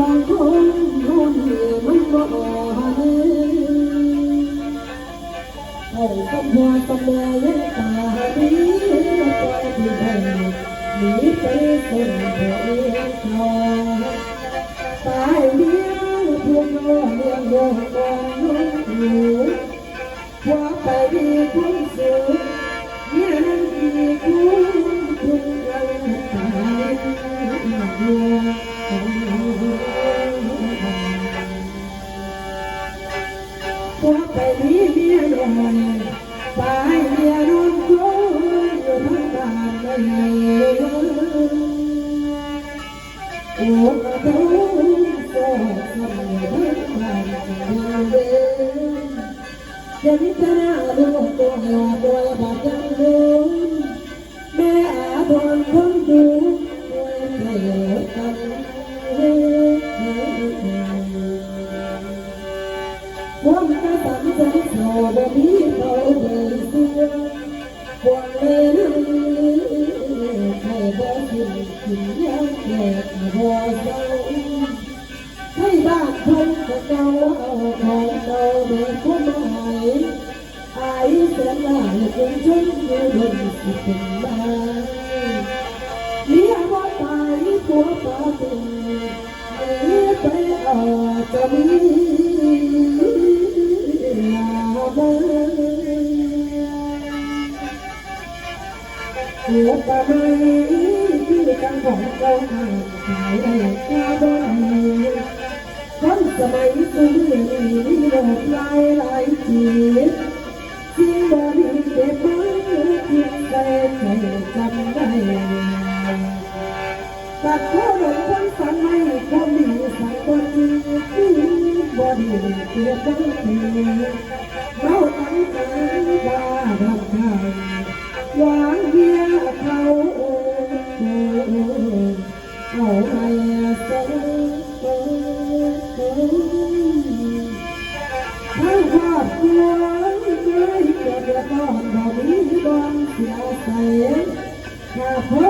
ชีวิตบางคนคนมันบ่หันเอาสมหัวสมยังตาดีก็ที่ให้หนีไปส่งตัวเองตายเลี้ยงพวกน้องเลี้ยงวงกองลูกว่าไปดีคนสุดเนี่ยนั่นอีกคน วไปดีเมียนอนตายเมียนอนคนอยู่ทางบ้านไม่ให้โอ้กระโดดโซ่สมัยบ้านเดินจะนิจนาดูตัวหาตัวบาดยังดูแม่อาทนคนดู หน้าเป็นชนอยู่บนสิเป็นบ้าเมียบ่ตายผัวตาเป็นเมียไปเอาจะมีลาบ้านหัวตาไม่ที่กันของเราหายขายได้ข้าบ้านคนสมัยสูงมีโลกหลายหลายชีวิ ตัดข้อหลงคนฝันไม่คนมีสักคนที่บ่มีเกียรติทีเราตั้งใจว่าทำทางวางเดียเขาเอาให้สงทั้งครอบครัวเลยเกิดเดือดร้อนบ่มีบ้านเสียใส่ถ้าพอ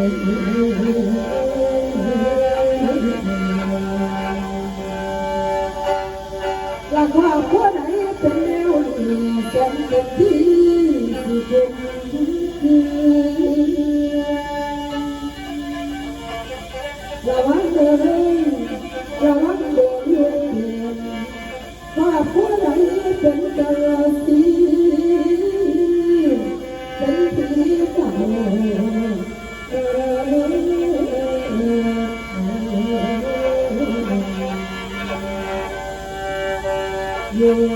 ราคาพวกไหนเป็นเร็วแสนเด็ดที่สุดเด็ดระวรัวเองระวังวราคาพวไหน يا